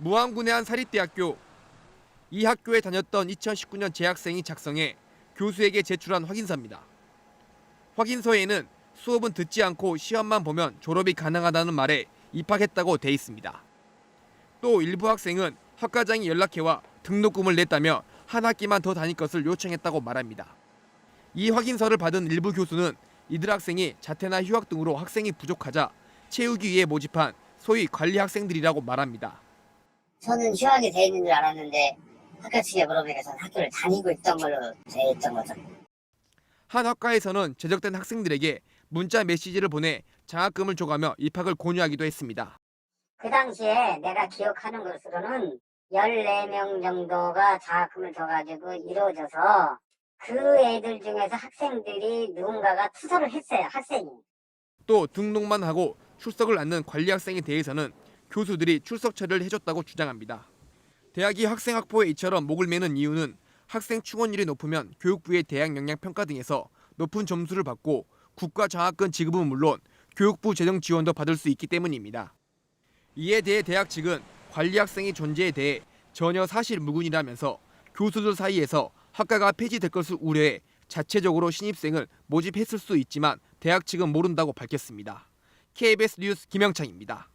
무안군의 한 사립대학교. 이 학교에 다녔던 2019년 재학생이 작성해 교수에게 제출한 확인서입니다. 확인서에는 수업은 듣지 않고 시험만 보면 졸업이 가능하다는 말에 입학했다고 돼 있습니다. 또 일부 학생은 학과장이 연락해와 등록금을 냈다며 한 학기만 더 다닐 것을 요청했다고 말합니다. 이 확인서를 받은 일부 교수는 이들 학생이 자퇴나 휴학 등으로 학생이 부족하자 채우기 위해 모집한 소위 관리 학생들이라고 말합니다. 저는 휴학이 돼 있는 줄 알았는데 학교 측에 물어보니까 저는 학교를 다니고 있던 걸로 돼 있던 거죠. 한 학과에서는 제적된 학생들에게 문자 메시지를 보내 장학금을 줘가며 입학을 권유하기도 했습니다. 그 당시에 내가 기억하는 것으로는 14명 정도가 장학금을 줘가지고 이루어져서 그 애들 중에서 학생들이 누군가가 투서를 했어요, 학생이. 또 등록만 하고 출석을 않는 관리 학생에 대해서는 교수들이 출석 처리를 해줬다고 주장합니다. 대학이 학생 학포에 이처럼 목을 매는 이유는 학생 충원율이 높으면 교육부의 대학 역량 평가 등에서 높은 점수를 받고 국가 장학금 지급은 물론 교육부 재정 지원도 받을 수 있기 때문입니다. 이에 대해 대학 측은 관리 학생의 존재에 대해 전혀 사실 무근이라면서 교수들 사이에서 학과가 폐지될 것을 우려해 자체적으로 신입생을 모집했을 수 있지만 대학 측은 모른다고 밝혔습니다. KBS 뉴스 김영창입니다.